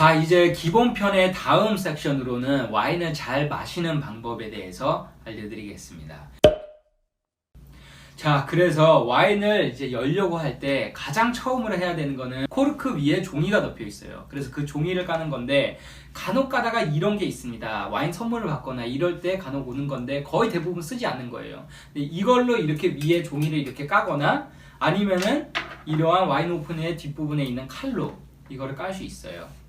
자, 이제 기본편의 다음 섹션으로는 와인을 잘 마시는 방법에 대해서 알려드리겠습니다. 자, 그래서 와인을 이제 열려고 할 때 가장 처음으로 해야 되는 거는 코르크 위에 종이가 덮여 있어요. 그래서 그 종이를 까는 건데 간혹 가다가 이런 게 있습니다. 와인 선물을 받거나 이럴 때 간혹 오는 건데 거의 대부분 쓰지 않는 거예요. 이걸로 이렇게 위에 종이를 이렇게 까거나 아니면은 이러한 와인 오픈의 뒷부분에 있는 칼로 이거를 깔 수 있어요.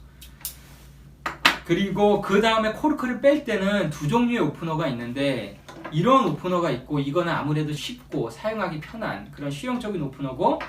그리고 그 다음에 코르크를 뺄 때는 두 종류의 오프너가 있는데 이런 오프너가 있고 이거는 아무래도 쉽고 사용하기 편한 그런 실용적인 오프너고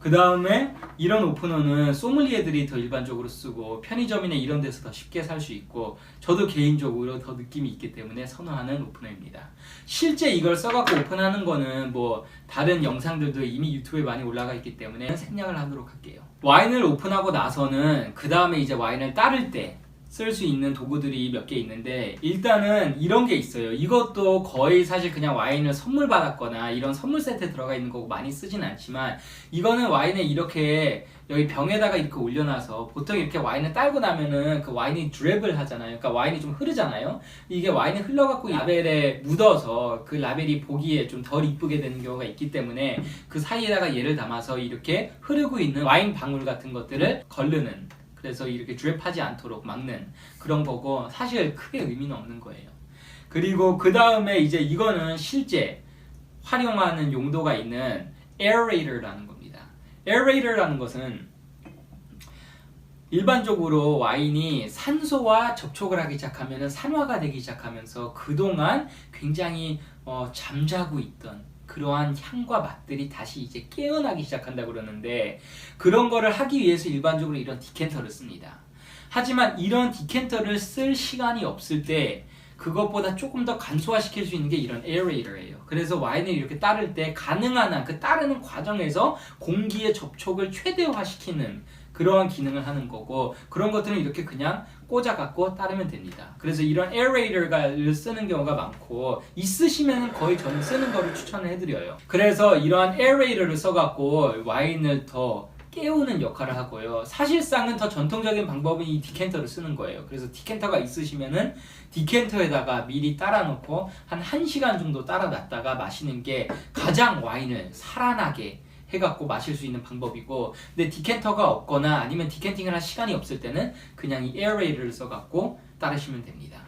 그 다음에 이런 오프너는 소믈리에들이 더 일반적으로 쓰고 편의점이나 이런 데서 더 쉽게 살 수 있고 저도 개인적으로 더 느낌이 있기 때문에 선호하는 오프너입니다. 실제 이걸 써갖고 오픈하는 거는 뭐 다른 영상들도 이미 유튜브에 많이 올라가 있기 때문에 생략을 하도록 할게요. 와인을 오픈하고 나서는 그 다음에 이제 와인을 따를 때 쓸 수 있는 도구들이 몇 개 있는데 일단은 이런 게 있어요. 이것도 거의 사실 그냥 와인을 선물 받았거나 이런 선물 세트에 들어가 있는 거고 많이 쓰진 않지만 이거는 와인에 이렇게 여기 병에다가 이렇게 올려놔서 보통 이렇게 와인을 딸고 나면은 그 와인이 드랩을 하잖아요. 그러니까 와인이 좀 흐르잖아요. 이게 와인이 흘러갖고 라벨에 묻어서 그 라벨이 보기에 좀 덜 이쁘게 되는 경우가 있기 때문에 그 사이에다가 얘를 담아서 이렇게 흐르고 있는 와인 방울 같은 것들을 걸르는 그래서 이렇게 드랩하지 않도록 막는 그런 거고 사실 크게 의미는 없는 거예요. 그리고 그 다음에 이제 이거는 실제 활용하는 용도가 있는 aerator라는 겁니다. aerator라는 것은 일반적으로 와인이 산소와 접촉을 하기 시작하면 산화가 되기 시작하면서 그동안 굉장히 어, 잠자고 있던 그러한 향과 맛들이 다시 이제 깨어나기 시작한다 그러는데 그런 거를 하기 위해서 일반적으로 이런 디켄터를 씁니다. 하지만 이런 디켄터를 쓸 시간이 없을 때 그것보다 조금 더 간소화시킬 수 있는 게 이런 에어레이터예요. 그래서 와인을 이렇게 따를 때 가능한 한 그 따르는 과정에서 공기의 접촉을 최대화시키는 그러한 기능을 하는 거고 그런 것들은 이렇게 그냥 꽂아 갖고 따르면 됩니다. 그래서 이런 에어레이터를 쓰는 경우가 많고 있으시면 거의 저는 쓰는 거를 추천을 해드려요. 그래서 이러한 에어레이터를 써갖고 와인을 더 깨우는 역할을 하고요. 사실상은 더 전통적인 방법은 이 디켄터를 쓰는 거예요. 그래서 디켄터가 있으시면은 디켄터에다가 미리 따라놓고 한 1시간 정도 따라놨다가 마시는 게 가장 와인을 살아나게 해갖고 마실 수 있는 방법이고 근데 디켄터가 없거나 아니면 디켄팅을 할 시간이 없을 때는 그냥 이 에어레이터를 써갖고 따르시면 됩니다.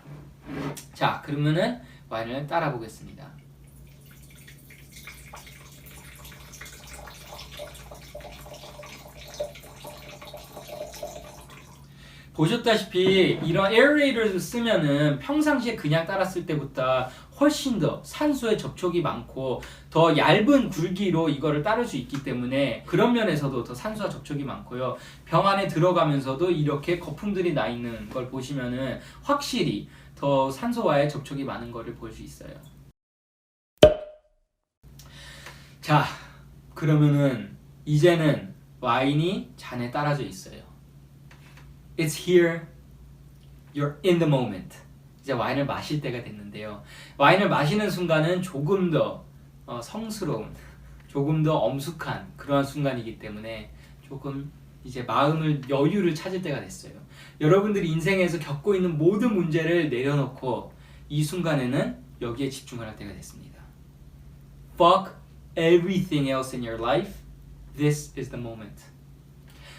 자 그러면은 와인을 따라 보겠습니다. 보셨다시피 이런 에어레이터를 쓰면은 평상시에 그냥 따랐을 때보다 훨씬 더 산소의 접촉이 많고 더 얇은 굵기로 이거를 따를 수 있기 때문에 그런 면에서도 더 산소와 접촉이 많고요. 병 안에 들어가면서도 이렇게 거품들이 나 있는 걸 보시면은 확실히 더 산소와의 접촉이 많은 거를 볼 수 있어요. 자, 그러면은 이제는 와인이 잔에 따라져 있어요. It's here. You're in the moment. 이제 와인을 마실 때가 됐는데요. 와인을 마시는 순간은 조금 더 어, 성스러운, 조금 더 엄숙한 그러한 순간이기 때문에 조금 이제 마음을 여유를 찾을 때가 됐어요. 여러분들이 인생에서 겪고 있는 모든 문제를 내려놓고 이 순간에는 여기에 집중을 할 때가 됐습니다. Fuck everything else in your life. This is the moment.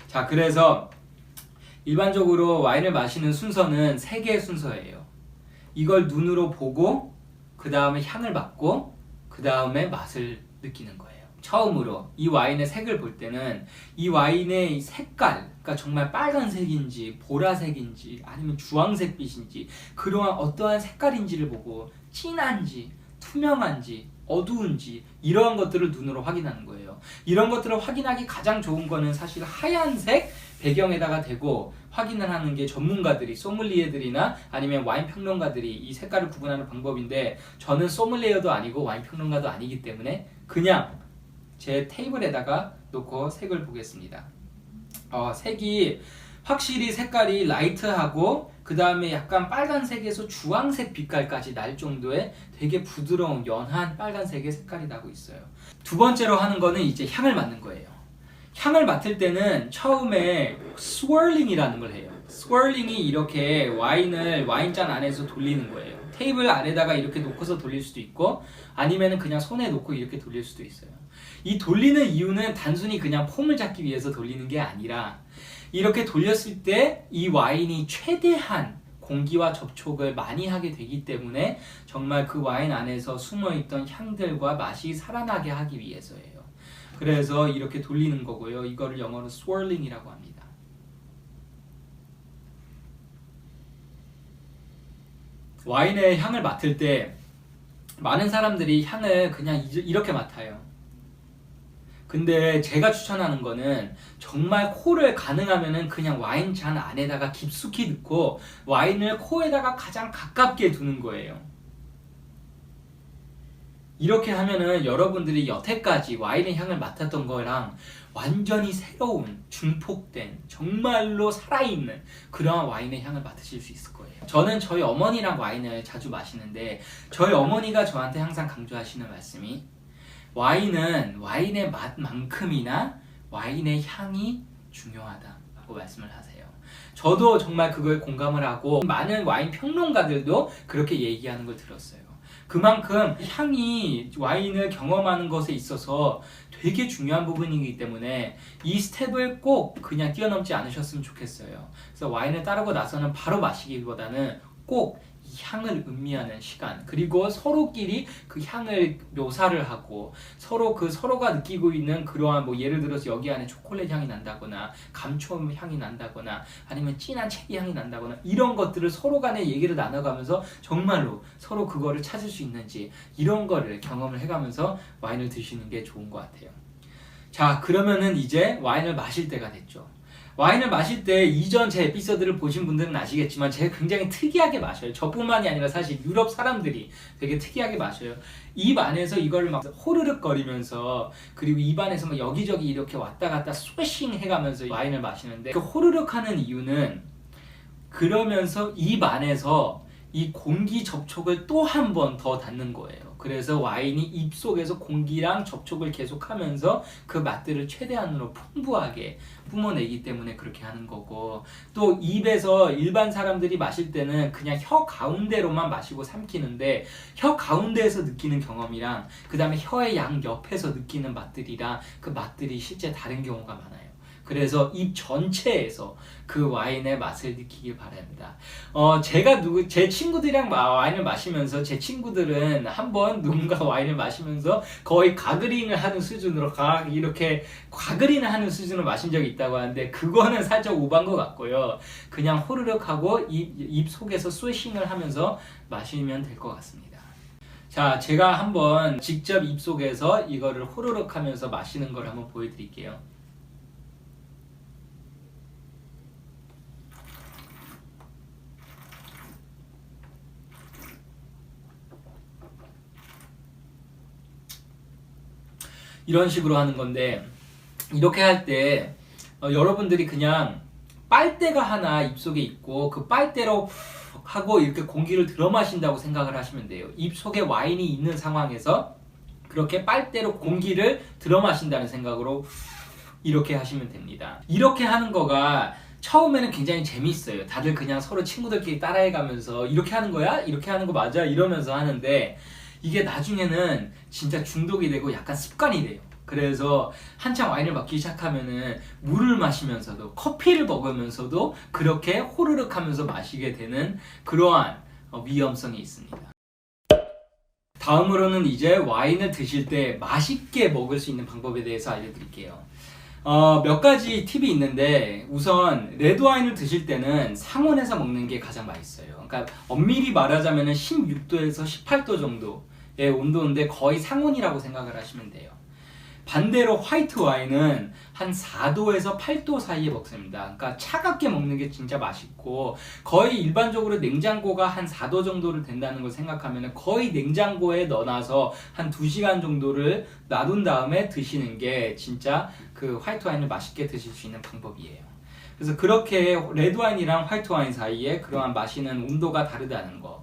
자, 그래서 일반적으로 와인을 마시는 순서는 세 개의 순서예요. 이걸 눈으로 보고 그 다음에 향을 맡고 그 다음에 맛을 느끼는 거예요. 처음으로 이 와인의 색을 볼 때는 이 와인의 색깔, 그러니까 정말 빨간색인지 보라색인지 아니면 주황색빛인지 그러한 어떠한 색깔인지를 보고 진한지 투명한지 어두운지 이러한 것들을 눈으로 확인하는 거예요. 이런 것들을 확인하기 가장 좋은 거는 사실 하얀색 배경에다가 대고 확인을 하는 게 전문가들이 소믈리에들이나 아니면 와인 평론가들이 이 색깔을 구분하는 방법인데 저는 소믈리에도 아니고 와인 평론가도 아니기 때문에 그냥 제 테이블에다가 놓고 색을 보겠습니다. 어, 색이 확실히 색깔이 라이트하고 그 다음에 약간 빨간색에서 주황색 빛깔까지 날 정도의 되게 부드러운 연한 빨간색의 색깔이 나고 있어요. 두 번째로 하는 거는 이제 향을 맡는 거예요. 향을 맡을 때는 처음에 swirling이라는 걸 해요. 스월링이 이렇게 와인을 와인잔 안에서 돌리는 거예요. 테이블 아래다가 이렇게 놓고서 돌릴 수도 있고 아니면은 그냥 손에 놓고 이렇게 돌릴 수도 있어요. 이 돌리는 이유는 단순히 그냥 폼을 잡기 위해서 돌리는 게 아니라 이렇게 돌렸을 때 이 와인이 최대한 공기와 접촉을 많이 하게 되기 때문에 정말 그 와인 안에서 숨어 있던 향들과 맛이 살아나게 하기 위해서예요. 그래서 이렇게 돌리는 거고요. 이거를 영어로 swirling이라고 합니다. 와인의 향을 맡을 때 많은 사람들이 향을 그냥 이- 이렇게 맡아요. 근데 제가 추천하는 거는 정말 코를 가능하면은 그냥 와인 잔 안에다가 깊숙이 넣고 와인을 코에다가 가장 가깝게 두는 거예요. 이렇게 하면은 여러분들이 여태까지 와인의 향을 맡았던 거랑 완전히 새로운 중폭된 정말로 살아있는 그러한 와인의 향을 맡으실 수 있을 거예요. 저는 저희 어머니랑 와인을 자주 마시는데 저희 어머니가 저한테 항상 강조하시는 말씀이 와인은 와인의 맛만큼이나 와인의 향이 중요하다고 말씀을 하세요. 저도 정말 그걸 공감을 하고 많은 와인 평론가들도 그렇게 얘기하는 걸 들었어요. 그만큼 향이 와인을 경험하는 것에 있어서 되게 중요한 부분이기 때문에 이 스텝을 꼭 그냥 뛰어넘지 않으셨으면 좋겠어요. 그래서 와인을 따르고 나서는 바로 마시기보다는 꼭이 향을 음미하는 시간 그리고 서로끼리 그 향을 묘사를 하고 서로 그 서로가 느끼고 있는 그러한 뭐 예를 들어서 여기 안에 초콜릿 향이 난다거나 감초 향이 난다거나 아니면 진한 체리 향이 난다거나 이런 것들을 서로 간에 얘기를 나눠가면서 정말로 서로 그거를 찾을 수 있는지 이런 거를 경험을 해가면서 와인을 드시는 게 좋은 것 같아요. 자 그러면은 이제 와인을 마실 때가 됐죠. 와인을 마실 때 이전 제 에피소드를 보신 분들은 아시겠지만 제가 굉장히 특이하게 마셔요. 저뿐만이 아니라 사실 유럽 사람들이 되게 특이하게 마셔요. 입 안에서 이걸 막 호르륵 거리면서 그리고 입 안에서 막 여기저기 이렇게 왔다 갔다 스웨싱 해가면서 와인을 마시는데 그 호르륵 하는 이유는 그러면서 입 안에서 이 공기 접촉을 또 한 번 더 닿는 거예요. 그래서 와인이 입 속에서 공기랑 접촉을 계속하면서 그 맛들을 최대한으로 풍부하게 뿜어내기 때문에 그렇게 하는 거고 또 입에서 일반 사람들이 마실 때는 그냥 혀 가운데로만 마시고 삼키는데 혀 가운데에서 느끼는 경험이랑 그 다음에 혀의 양 옆에서 느끼는 맛들이랑 그 맛들이 실제 다른 경우가 많아요. 그래서 입 전체에서 그 와인의 맛을 느끼길 바랍니다. 어, 제가 누구, 제 친구들이랑 마- 와인을 마시면서 제 친구들은 한번 누군가 와인을 마시면서 거의 가그린을 하는 수준으로 가, 이렇게 가그린을 하는 수준으로 마신 적이 있다고 하는데 그거는 살짝 오반 것 같고요. 그냥 호르륵 하고 입, 입 속에서 스웨싱을 하면서 마시면 될 것 같습니다. 자, 제가 한번 직접 입 속에서 이거를 호르륵 하면서 마시는 걸 한번 보여드릴게요. 이런 식으로 하는 건데 이렇게 할 때 여러분들이 그냥 빨대가 하나 입속에 있고 그 빨대로 하고 이렇게 공기를 들어 마신다고 생각을 하시면 돼요. 입속에 와인이 있는 상황에서 그렇게 빨대로 공기를 들어 마신다는 생각으로 이렇게 하시면 됩니다. 이렇게 하는 거가 처음에는 굉장히 재밌어요. 다들 그냥 서로 친구들끼리 따라해 가면서 이렇게 하는 거야? 이렇게 하는 거 맞아? 이러면서 하는데 이게 나중에는 진짜 중독이 되고 약간 습관이 돼요. 그래서 한창 와인을 마기 시작하면은 물을 마시면서도 커피를 먹으면서도 그렇게 호르륵 하면서 마시게 되는 그러한 어, 위험성이 있습니다. 다음으로는 이제 와인을 드실 때 맛있게 먹을 수 있는 방법에 대해서 알려드릴게요. 어, 몇 가지 팁이 있는데 우선 레드 와인을 드실 때는 상온에서 먹는 게 가장 맛있어요. 그러니까 엄밀히 말하자면 16도에서 18도 정도의 온도인데 거의 상온이라고 생각을 하시면 돼요. 반대로 화이트 와인은 한 4도에서 8도 사이에 먹습니다. 그러니까 차갑게 먹는 게 진짜 맛있고 거의 일반적으로 냉장고가 한 4도 정도를 된다는 걸 생각하면 거의 냉장고에 넣어놔서 한 2시간 정도를 놔둔 다음에 드시는 게 진짜 그 화이트 와인을 맛있게 드실 수 있는 방법이에요. 그래서 그렇게 레드 와인이랑 화이트 와인 사이에 그러한 마시는 온도가 다르다는 거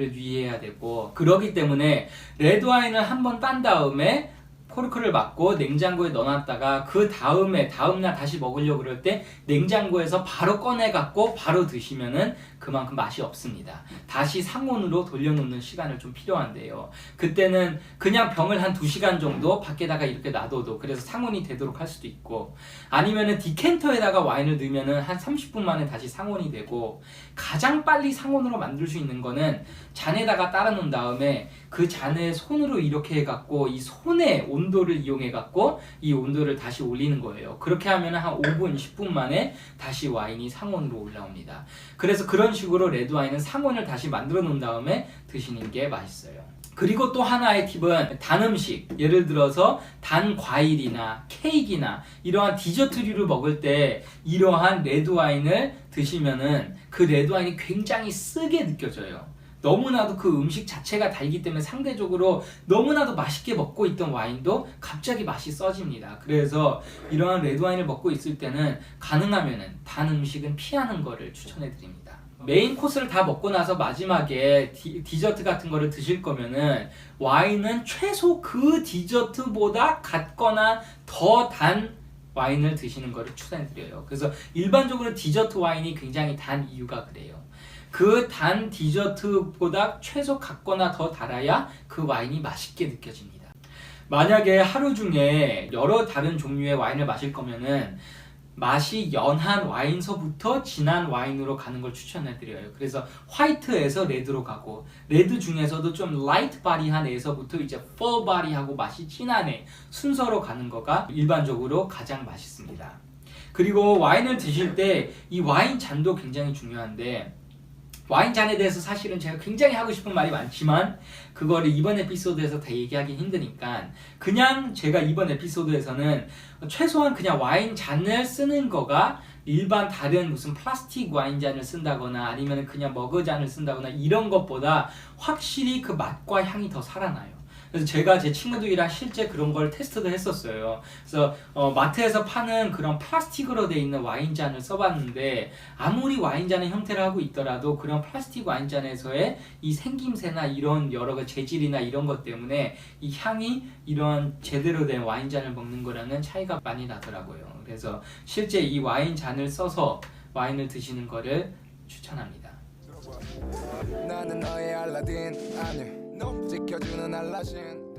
를 유의해야 되고 그러기 때문에 레드 와인을 한번 딴 다음에 코르크를 막고 냉장고에 넣어놨다가 그 다음에 다음날 다시 먹으려고 그럴 때 냉장고에서 바로 꺼내 갖고 바로 드시면은 그만큼 맛이 없습니다. 다시 상온으로 돌려놓는 시간을 좀 필요한데요. 그때는 그냥 병을 한 2시간 정도 밖에다가 이렇게 놔둬도 그래서 상온이 되도록 할 수도 있고 아니면은 디캔터에다가 와인을 넣으면은 한 30분 만에 다시 상온이 되고 가장 빨리 상온으로 만들 수 있는 거는 잔에다가 따라 놓은 다음에 그 잔에 손으로 이렇게 해 갖고 이 손의 온 도를 이용해 갖고 이 온도를 다시 올리는 거예요. 그렇게 하면 한 5분, 10분 만에 다시 와인이 상온으로 올라옵니다. 그래서 그런 식으로 레드 와인은 상온을 다시 만들어 놓은 다음에 드시는 게 맛있어요. 그리고 또 하나의 팁은 단 음식, 예를 들어서 단 과일이나 케이크나 이러한 디저트류를 먹을 때 이러한 레드 와인을 드시면은 그 레드 와인이 굉장히 쓰게 느껴져요. 너무나도 그 음식 자체가 달기 때문에 상대적으로 너무나도 맛있게 먹고 있던 와인도 갑자기 맛이 써집니다. 그래서 이러한 레드 와인을 먹고 있을 때는 가능하면은 단 음식은 피하는 거를 추천해 드립니다. 메인 코스를 다 먹고 나서 마지막에 디, 디저트 같은 거를 드실 거면은 와인은 최소 그 디저트보다 같거나 더단 와인을 드시는 거를 추천해드려요. 그래서 일반적으로 디저트 와인이 굉장히 단 이유가 그래요. 그 단 디저트보다 최소 같거나 더 달아야 그 와인이 맛있게 느껴집니다. 만약에 하루 중에 여러 다른 종류의 와인을 마실 거면은 맛이 연한 와인서부터 진한 와인으로 가는 걸 추천해드려요. 그래서 화이트에서 레드로 가고 레드 중에서도 좀 라이트 바디한 애에서부터 이제 풀 바디하고 맛이 진한 애 순서로 가는 거가 일반적으로 가장 맛있습니다. 그리고 와인을 드실 때 이 와인 잔도 굉장히 중요한데 와인 잔에 대해서 사실은 제가 굉장히 하고 싶은 말이 많지만 그거를 이번 에피소드에서 다 얘기하기 힘드니까 그냥 제가 이번 에피소드에서는 최소한 그냥 와인 잔을 쓰는 거가 일반 다른 무슨 플라스틱 와인 잔을 쓴다거나 아니면 그냥 머그 잔을 쓴다거나 이런 것보다 확실히 그 맛과 향이 더 살아나요. 그래서 제가 제 친구들이랑 실제 그런 걸 테스트도 했었어요. 그래서 어, 마트에서 파는 그런 플라스틱으로 돼 있는 와인잔을 써봤는데 아무리 와인잔의 형태를 하고 있더라도 그런 플라스틱 와인잔에서의 이 생김새나 이런 여러 가 재질이나 이런 것 때문에 이 향이 이런 제대로 된 와인잔을 먹는 거랑은 차이가 많이 나더라고요. 그래서 실제 이 와인잔을 써서 와인을 드시는 거를 추천합니다. 아니 지켜주는 알라신